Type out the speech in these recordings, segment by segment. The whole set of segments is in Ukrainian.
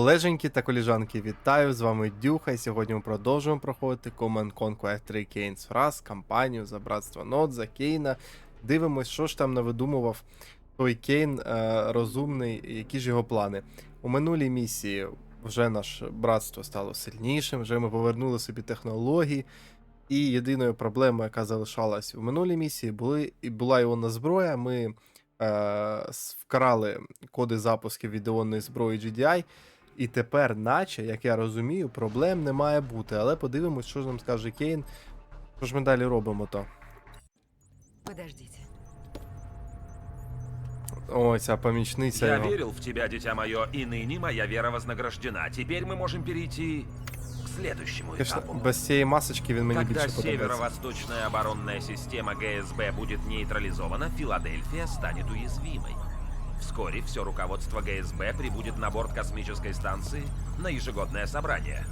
Колеженьки та коліжанки, вітаю! З вами Дюха, і сьогодні ми продовжуємо проходити Command Conquer 3 Кейнс раз, кампанію за братство Нод, за Кейна. Дивимось, що ж там навидумував той Кейн е, розумний, які ж його плани. У минулій місії вже наше братство стало сильнішим, вже ми повернули собі технології. І єдиною проблемою, яка залишалась у минулій місії, були, була іонна зброя. Ми е, вкрали коди запусків від іонної зброї GDI. І тепер, наче, як я розумію, проблем не має бути. Але подивимось, що ж нам скаже Кейн. Що ж ми далі робимо то? Подождите. О, ця помічниця Я його. верил в тебя, дитя мое, и ныне моя вера вознаграждена. Теперь мы можем перейти к следующему Конечно, этапу. без цієї масочки він мені Когда більше подобається. северо-восточная оборонная система ГСБ будет нейтрализована, Филадельфия станет уязвимой. Вскоре все руководство ГСБ прибудет на борт космической станции на ежегодное собрание.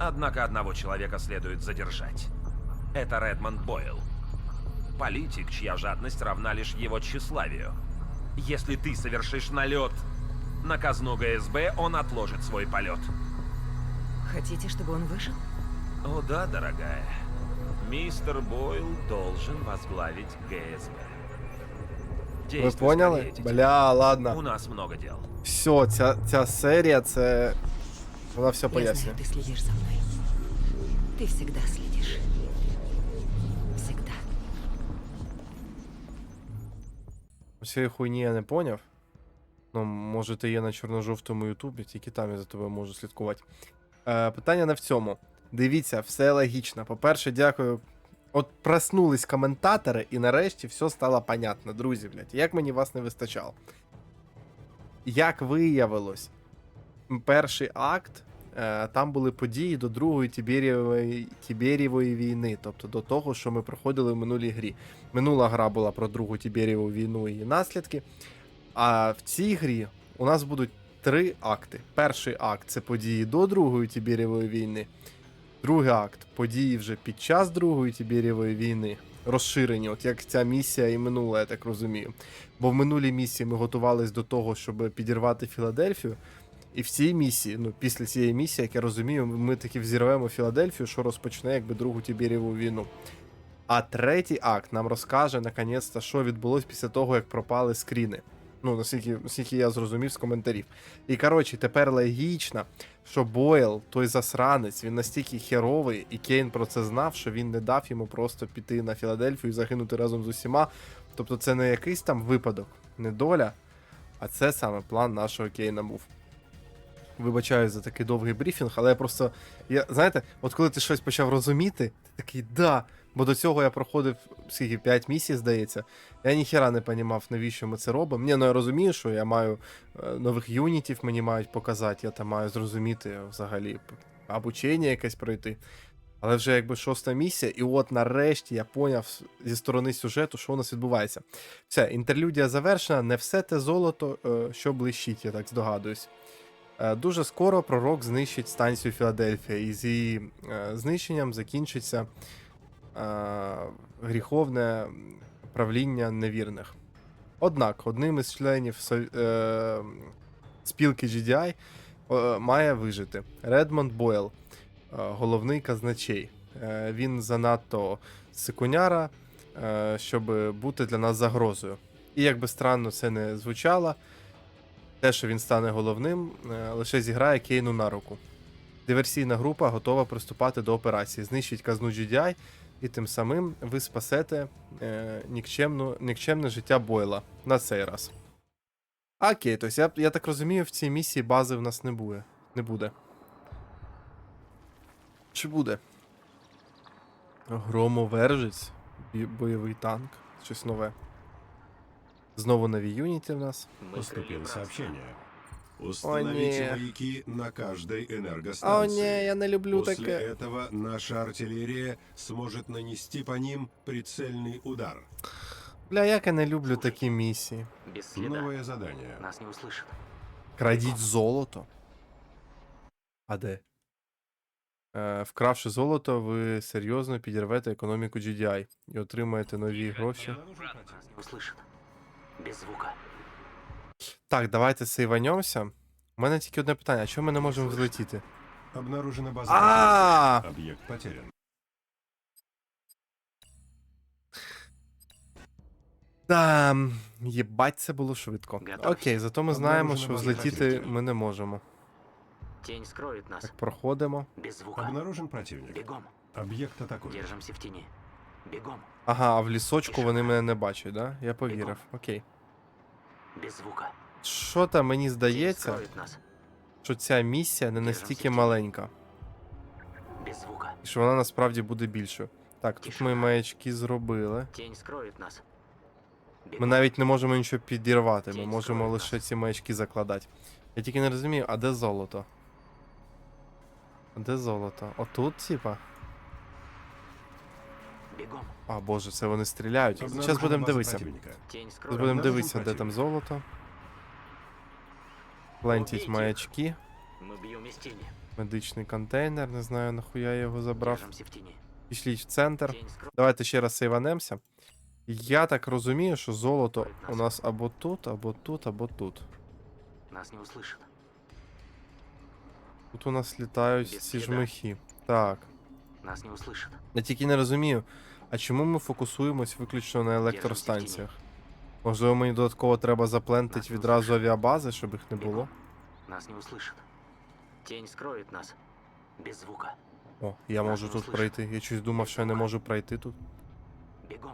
Однако одного человека следует задержать. Это Редмонд Бойл. Политик, чья жадность равна лишь его тщеславию. Если ты совершишь налет на казну ГСБ, он отложит свой полет. Хотите, чтобы он вышел? О да, дорогая. Мистер Бойл должен возглавить ГСБ. Ви поняли? Бля, У нас много дел. Все, ця, ця серія, це. Вона все пояснює. ты следишь за мной. Ты всегда следишь. Всегда. Цієї хуйні я не поняв. Ну, може, ти є на чорно-жовтому Ютубі, тільки там я за тобою можу слідкувати. Е, питання не в цьому. Дивіться, все логічно. По-перше, дякую. От проснулись коментатори, і нарешті все стало понятно, друзі, блядь. Як мені вас не вистачало. Як виявилось, перший акт. е, Там були події до Другої Тіберієвої, Тіберієвої війни, тобто до того, що ми проходили в минулій грі. Минула гра була про Другу Тіберієву війну і її наслідки. А в цій грі у нас будуть три акти. Перший акт це події до Другої Тіберієвої війни. Другий акт події вже під час Другої Тіберієвої війни. Розширені, от як ця місія і минула, я так розумію. Бо в минулій місії ми готувались до того, щоб підірвати Філадельфію. І в цій місії, ну після цієї місії, як я розумію, ми таки взірвемо Філадельфію, що розпочне якби Другу Тіберієву війну. А третій акт нам розкаже наконець-то, що відбулось після того, як пропали скріни. Ну, наскільки, наскільки я зрозумів з коментарів. І коротше, тепер логічно, що Бойл, той засранець, він настільки херовий, і Кейн про це знав, що він не дав йому просто піти на Філадельфію і загинути разом з усіма. Тобто це не якийсь там випадок, не доля, а це саме план нашого Кейна був. Вибачаю за такий довгий брифінг, але я просто. Я, знаєте, от коли ти щось почав розуміти, ти такий да. Бо до цього я проходив скільки 5 місій, здається. Я ніхіра не понімав, навіщо ми це робимо. Ні, ну я розумію, що я маю е, нових юнітів, мені мають показати, я там маю зрозуміти взагалі обучення якесь пройти. Але вже якби шоста місія, і от нарешті я поняв зі сторони сюжету, що у нас відбувається. Все, інтерлюдія завершена, не все те золото, е, що блищить, я так здогадуюсь. Е, Дуже скоро пророк знищить станцію Філадельфія, і з її знищенням закінчиться гріховне правління невірних. Однак, одним із членів е, спілки GDI е, має вижити Редмонд Бойл, е, головний казначей. Е, він занадто сикуняра, е, щоб бути для нас загрозою. І як би странно це не звучало, те, що він стане головним, е, лише зіграє Кейну на руку. Диверсійна група готова приступати до операції. Знищить казну GDI, і тим самим ви спасете е, нікчемну, нікчемне життя Бойла на цей раз. Окей, тобто я, я так розумію, в цій місії бази в нас не буде. Не буде. Чи буде? Громовержець. Бойовий танк. Щось нове. Знову нові юніти в нас. Поступило сообщение. О, Установите не. маяки на каждой О, энергостанции. ні, я не люблю После таке. этого наша артиллерия сможет нанести по ним прицельный удар. Бля, як я не люблю такі місії. Без следа. Новое задание. Нас не услышат. Крадіть золото. А де? Е, вкравши золото, ви серйозно підірвете економіку GDI і отримаєте нові гроші. Нас не услышат. Без звука. Так, давайте сейванемося. У мене тільки одне питання: а чому ми не можемо взлетіти? Обнаружена база А! Объект потерян. Да, єбать, це було швидко. Окей, зато ми знаємо, що взлетіти ми не можемо. Тень скроет нас. Так, проходимо. Без звука. Обнаружен противник. Бегом. Объект атакует. Держимся в тени. Бегом. Ага, а в лісочку вони мене не бачать, да? Я повірив. Окей. Без звука. Що там мені здається, що ця місія не настільки маленька, Без звука. і що вона насправді буде більшою. Так, тут ми маячки зробили. Тень скроет нас. Ми навіть не можемо нічого підірвати, ми можемо лише ці маячки закладати. Я тільки не розумію, а де золото? А де золото? Отут, типа? Бегом. А, боже, це вони стріляють. Зараз будемо дивитися. противника. Зараз будемо дивитися, де там золото. Плентіть маячки. Медичний контейнер, не знаю, нахуя я його забрав. Держимся в. Пішліть в центр. Давайте ще раз сейванемося. Я так розумію, що золото у нас або тут, або тут, або тут. нас не услышат. Тут у нас літають ці жмихи. Так. Нас не услышат. Я тільки не розумію, а чому ми фокусуємось виключно на електростанціях? Можливо, мені додатково треба заплентити відразу авіабази, щоб їх не було. Нас не услышат. Тень скроет нас. Без звука. О, я Нас можу не тут услышать. пройти. Я щось думав, що я не можу пройти тут. Бегом.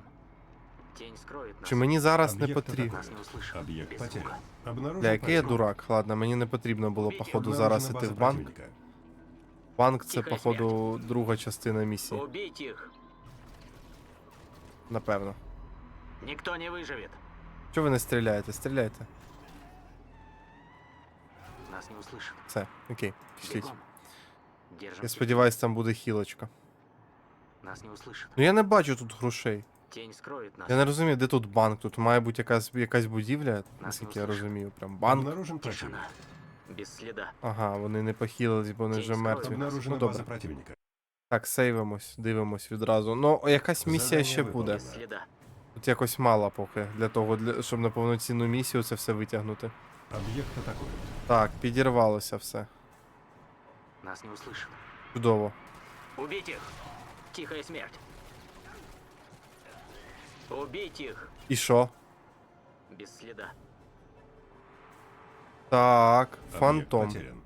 Тень скроет нас. Чи мені зараз не Об'єкт потрібно? Нас не услышат. Объект Без потерян. звука. Обнаружен Бля, який я противник. дурак. Ладно, мені не потрібно було, Убийте. походу, Обнаружена зараз іти база в банк. противника. Банк це, Тихо, походу, друга частина місії, Убить их. напевно. Никто не выживет. Чого ви не стріляєте? Стріляйте. Нас не услышат. Все, окей, пішліть. Бегом. Держимся. Я сподіваюся, там буде хілочка. Нас не услышат. Ну я не бачу тут грошей. Тень скроет нас. Я не розумію, де тут банк. Тут має бути якась, якась будівля, наскільки я не услышать. розумію. Прям банк. Обнаружен противник. Тишина. Без следа. Ага, вони не похилились, бо вони вже мертві. Обнаружена Ну база противника. Так, сейвимось, дивимось відразу. Ну, якась місія ще буде. Тут якось мало поки для того, для, щоб на повноцінну місію це все витягнути. Объект атакует. Так, підірвалося все. Нас не услышат. Чудово. Убить их. Тихая смерть. Убить их. І що? Без следа. Так, Объект фантом. потерян.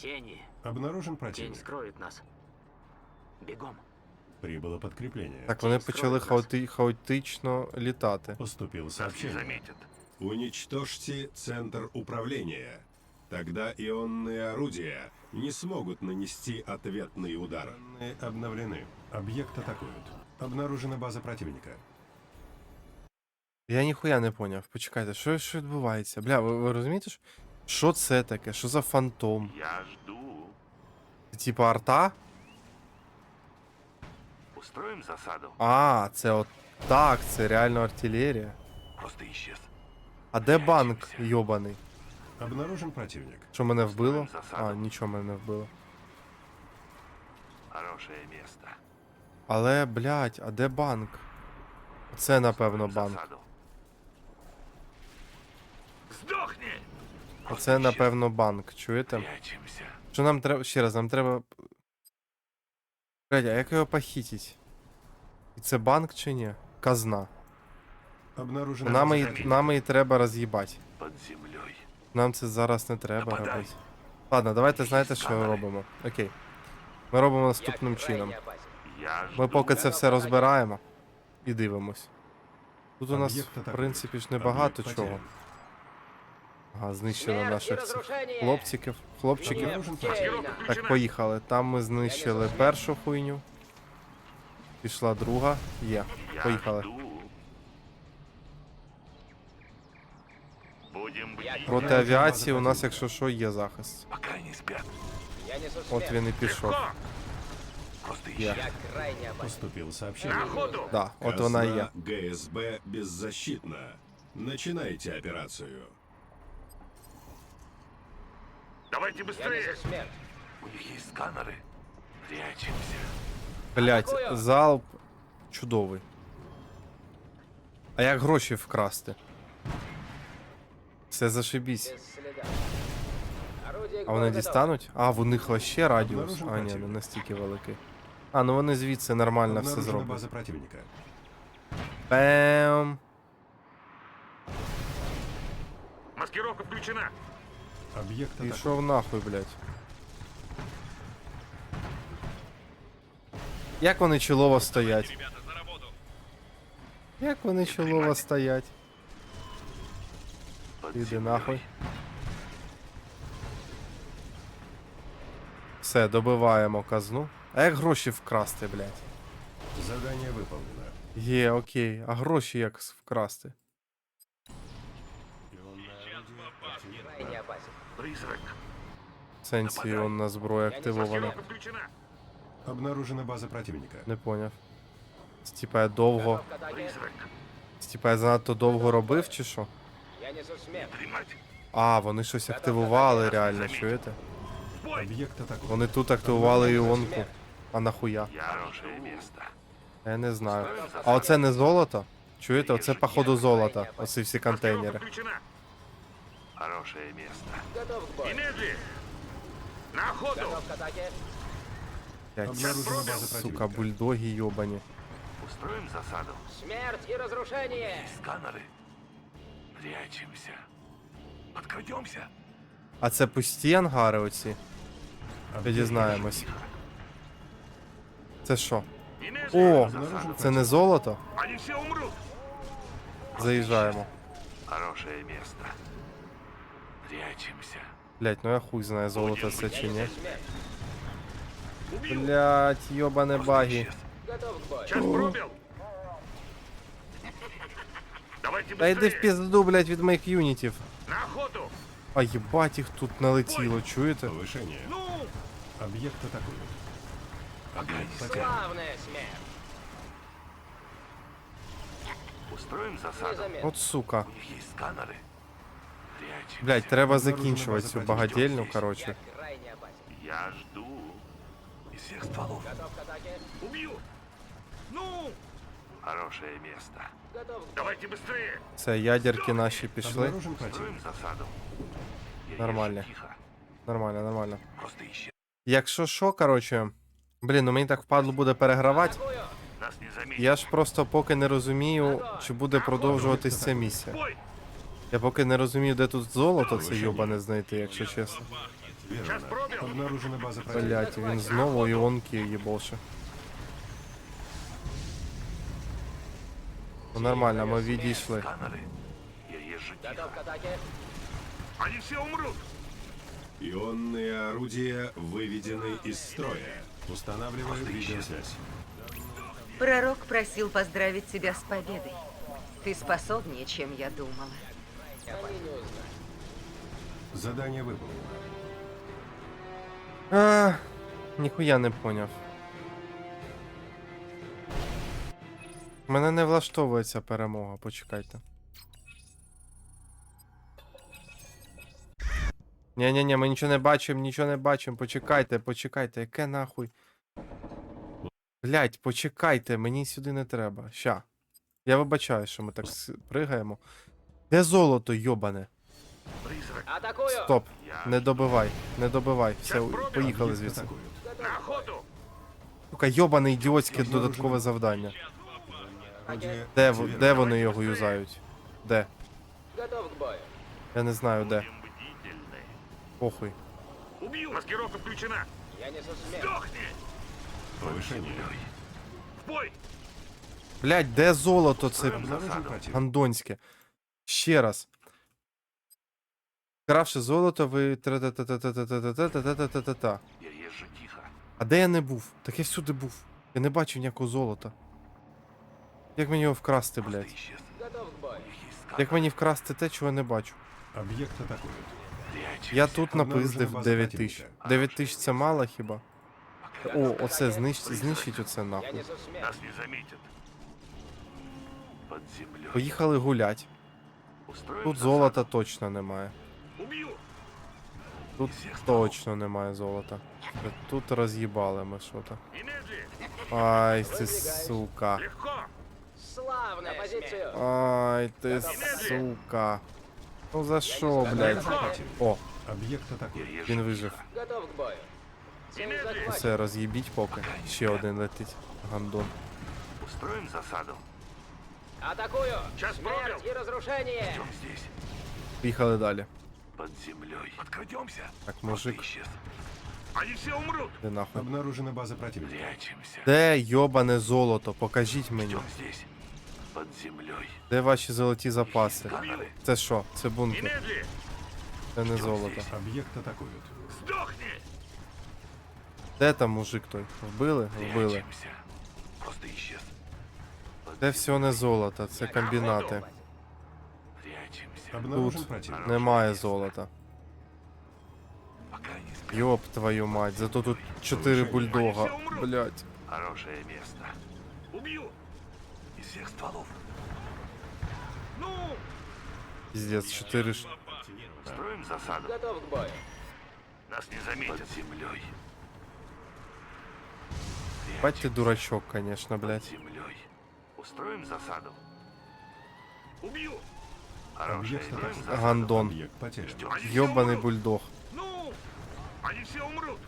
Тени. Обнаружен Тень противник. скроет нас. Бегом. Прибыло подкрепление. Так, вони Тінь почали скроє нас. хаоти... хаотично літати. Поступило сообщение. Заметит. Уничтожьте центр управления. Тогда ионные орудия не смогут нанести ответный удар. Данные обновлены. Объект атакуют. Обнаружена база противника. Я ніхуя не поняв. Почекайте, що, що відбувається? Бля, ви, ви розумієте, що- що це таке? Що за фантом? Я жду. Це типа арта? Устроим засаду. А, це от так, це реально артилерія. Просто исчез. А де банк йобаний? Обнаружен противник. Що мене вбило? А, нічого мене не вбило. Хорошее место. Але, блядь, а де банк? Це, напевно, банк. засаду. Сдохни! Оце, напевно, банк. Чуєте? Що нам треба. Ще раз, нам треба. Блядь, а як його похитить? І це банк чи ні? Казна. Нам і, нам і треба роз'їбати. Нам це зараз не треба Нападай. робити. Ладно, давайте знаєте, що ми робимо. Окей. Ми робимо наступним чином. Ми поки це все розбираємо і дивимось. Тут у нас, в принципі, ж небагато чого. Ага, знищили наших хлопчиків. Хлопчиків. Так, поїхали. Там ми знищили першу хуйню. Пішла друга. Є. Поїхали. Проти авіації у нас, якщо що, є захист. От він і пішов. Исчез. Поступило сообщение. Да, от вона і є. ГСБ беззащитна. Начинайте операцию. Давайте быстрее. У них есть сканеры. Прячемся. Блять, залп чудовий. А як гроші вкрасти? Все зашибісь. А вони дістануть? А, в них вообще радіус. А, ні, не противник. настільки великий. А, ну вони звідси нормально все зроблять. база противника. Маскировка включена. Объект атакуют. Пішов нахуй, блядь. Як вони чолово стоять? Як вони чолово стоять? Іди нахуй. Все, добиваємо казну. А як гроші вкрасти, блядь? Задание выполнено. Є, окей. А гроші як с- вкрасти? Призрак. В сенсі на зброя активована. Обнаружена база противника. Не поняв. Я довго. Призрак. Я занадто довго робив чи що? А, вони щось активували реально, чуєте? Атакуют. Вони тут активували іонку. А нахуя? Я не знаю. А оце не золото? Чуєте, оце походу золото. Оці всі контейнери. Хорошее место. Немедли. На охоту. Блядь, Обнаружена база Сука, противника. бульдоги йобані. Устроим засаду. Смерть и разрушение! Сканеры. Прячемся. Подкрадемся. А це пусті ангари оці? Объект Дізнаємось. Це що? Немедли. О, це не золото? Они все умрут. Заїжджаємо. Хорошее место Прячемся. Блять, ну я хуй знаю, золото це чи ні. Убил. Блять, йобане баги. Час пробил. Давайте Та йди в быстрее. пізду, блять, від моїх юнітів. На охоту. А їбать їх тут налетіло, чуєте? Повышение. Ну, Объект атакуют. Погоди. Славная смерть! Устроим засаду. От сука. У них есть сканеры. Блять, треба закінчувати цю багатільню, коротше. Я жду. Из всех стволов. Готов к атаке? убью. Ну, Хорошее место. Готов давайте быстрее. Все, ядерки наші пішли. Засаду. Я Нормально. езжу Тихо. Нормально, нормально. Просто ищи. Якщо що, коротше. Блін, ну мені так впадло буде перегравати. Нас не заметят. Я ж просто поки не розумію, чи буде продовжуватись ця місія. Бой. Я поки не розумію, де тут золото це йобане знайти, якщо чесно. Час Верно. пробил. Обнаружена база противника. Блять, він знову іонки їбоше. Ну нормально, ми відійшли. Сканеры. Я езжу тихо. Готов к атаке? Они все умрут. Ионные орудия выведены из строя. Устанавливаю видеосвязь. Пророк просил поздравить тебя с победой. Ты способнее, чем я думала. Задание выполнено. А, ніхуя не поняв. Мене не влаштовує ця перемога, почекайте. Ні-ні-ні, ми нічого не бачимо, нічого не бачимо. Почекайте, почекайте, яке нахуй. Блять, почекайте, мені сюди не треба. Ща. Я вибачаю, що ми так с- пригаємо. Де золото, йобане? Призрак. Атакую! Стоп, не добивай, не добивай. Все, Щас пробіг. поїхали Объект звідси. атакуют. На охоту. Сука, йобане ідіотське Обнаружено. додаткове завдання. Орудие Де, в- активировано. де вони його юзають? Де? Готов к бою! Я не знаю де. Будем бдительны. Похуй. Убил. Маскировка включена. Я несу смерть! Сдохни. Повышение. В бой. Блять, де золото це Обнаружен противник. гандонське? Ще раз. Кравши золото, ви. Я їжджу тихо. А де я не був? Так я всюди був. Я не бачив ніякого золота. Як мені його вкрасти, блядь? Як мені вкрасти те, чого я не бачу? Об'єкт атакують. Я тут напиздив 9 тисяч. 9 тисяч це мало хіба? О, оце знищить, знищить оце нахуй. Поїхали гулять. Устроим Тут золота точно немає. Тут точно немає золота. Тут роз'їбали ми що-то. Ай, ти сука. Ай, ти сука. Ну за що, блядь? О, Объект атакуют. Я Він вижив. Готов к бою. Все, роз'їбіть поки. Ще один летить. Гандон. Устроим засаду. Атакую! Час Смерть пробил. и разрушение! Ждем здесь, Поїхали далі. под землей. Подкрадемся. Так, мужик, Исчез. Они все умрут. де нахуй? Обнаружена база противника. Прячемся. Де йобане золото? Покажіть мені. Ждем здесь, под землей. Де ваші золоті запаси? Це що? Це бункер. Немедли. Це не золото. Объект атакуют. Сдохни. Де там мужик той? Вбили? Вбили. Прячемся. Просто исчез. Под Це все не золото, це комбінати. Прячемся. Обнаружен Тут противник. немає золота. Пока не спят. Йоп твою мать, зато тут чотири бульдога. Блять. Хорошее место. Убью. Из всех стволов. Ну, Піздець, чотири ж. Строим засаду. Готов к бою. нас не заметят. Под землей. Бать ти дурачок, конечно, Под блять. землей. Устроим засаду. Убью. Хорошее Объект место. атакуют. Гандон. Объект потерян. Они все Йобаний умрут. бульдог. Ну, они все умрут.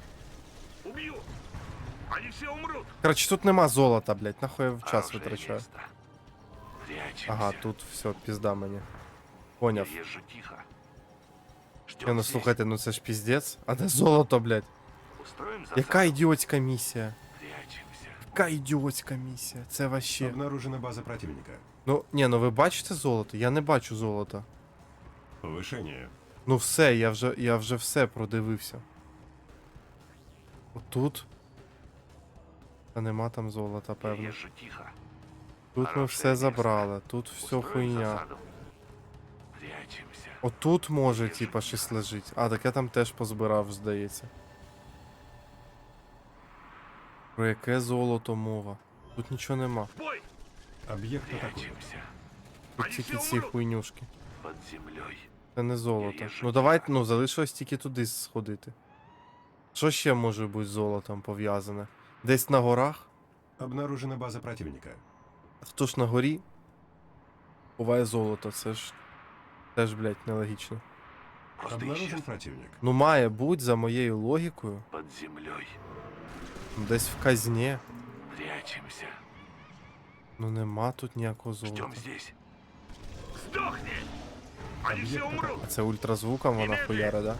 Убью. Они все умрут. Короче, тут нема золота, блять. Нахуй я час Хорошее витрачаю. место. Прячемся. Ага, тут все, пізда мені. Поняв. Я езжу тихо. Ждем Я ну здесь. слухайте, ну це ж піздець. А де золото, блять? Устроим засаду. Яка ідіотська місія? Яка ідіотська місія? Це вообще. Обнаружена база противника. Ну, ні, ну ви бачите золото? Я не бачу золота. Повышение. Ну все, я вже, я вже все продивився. Отут. Та нема там золота, певно. тихо. Тут ми все место. забрали, тут все хуйня. Отут може, типа, щось лежить. А, так я там теж позбирав, здається. Про яке золото мова? Тут нічого нема. Объект атакуют. Тут тільки ці хуйнюшки. Под землей. Це не золото. Ну давайте, ну залишилось тільки туди сходити. Що ще може бути з золотом пов'язане? Десь на горах? Обнаружена база противника. Хто ж на горі? Буває золото, це ж теж, блядь, нелогічно. Обнаружен противник. Ну має бути, за моєю логікою, Под землей. Десь в казні. Прячемся. Ну нема тут ніякого золота. Ждем здесь. Сдохни. Они все умрут. А це ультразвуком вона хуяра, да?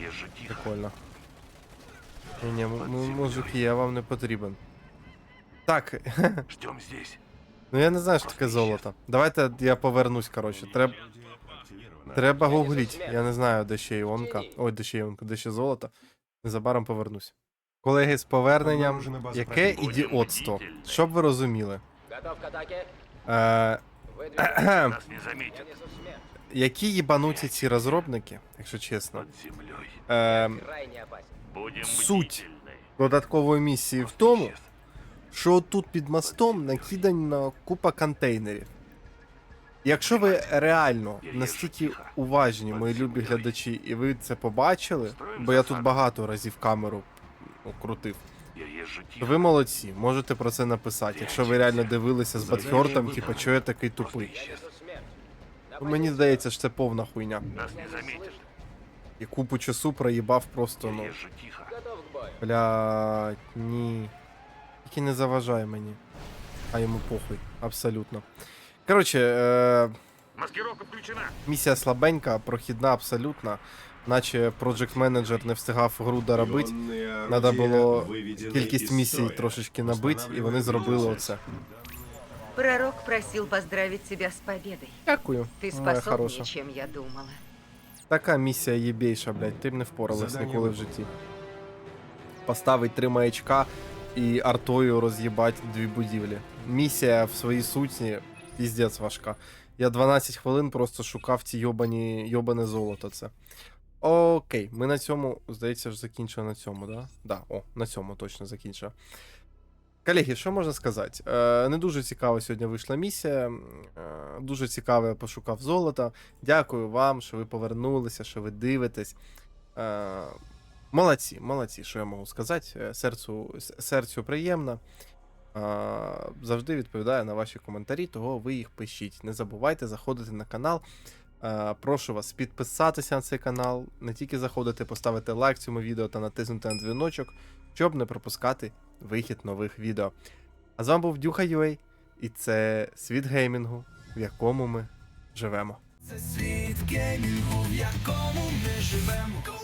Я езжу тихо. Прикольно. Ні, ні, м- м- я вам не потрібен. Так, Ждем здесь. ну я не знаю, що таке золото. Давайте я повернусь, коротше. Треба, треба гугліть. Я не знаю, де ще іонка. Ой, де ще іонка, де ще золото. Незабаром повернусь. Колеги, з поверненням. Яке ідіотство. Щоб ви розуміли. Е, які їбануті ці розробники, якщо чесно. Е, Суть. додаткової місії в тому, що тут під мостом накидана купа контейнерів. Якщо ви реально настільки уважні, мої любі глядачі, і ви це побачили, бо я тут багато разів камеру крутив, Я езжу то тихо. ви молодці, можете про це написати. Якщо ви реально дивилися з Бадхьортом, типу, що я такий тупий. Ну, Мені здається, що це повна хуйня. І купу часу проїбав просто, ну. Блядь, ні. Тільки не заважай мені. А йому похуй, абсолютно. Коротше, е, Маскировка включена. місія слабенька, прохідна абсолютно Наче Project Manager не встигав гру доробити. Ионные Надо орудия було выведены кількість из місій строя. трошечки набити, і вони зробили оце. Пророк просил поздравить тебя с победой. Дякую, Ты моя способнее, хороша. чем я думала. Така місія єбейша, блядь, ти б не впоралась Задання ніколи в виконано. житті. Поставить три маячка і артою роз'їбать дві будівлі. Місія в своїй суті піздець важка. Я 12 хвилин просто шукав ці йобані, йобане золото це. Окей, ми на цьому, здається, ж закінчили на цьому, да? Да, о, на цьому точно закінчив. Колеги, що можна сказати? Е, не дуже цікава сьогодні вийшла місія. Е, дуже цікаво я пошукав золото. Дякую вам, що ви повернулися, що ви дивитесь. Е, молодці, молодці, що я можу сказати. Серцю, серцю приємно. Завжди відповідаю на ваші коментарі, того ви їх пишіть. Не забувайте заходити на канал, прошу вас підписатися на цей канал, не тільки заходити, поставити лайк цьому відео та натиснути на дзвіночок, щоб не пропускати вихід нових відео. А з вами був Дюха Юей, і це світ геймінгу, в якому ми живемо. Це світ геймінгу, в якому. Ми живемо.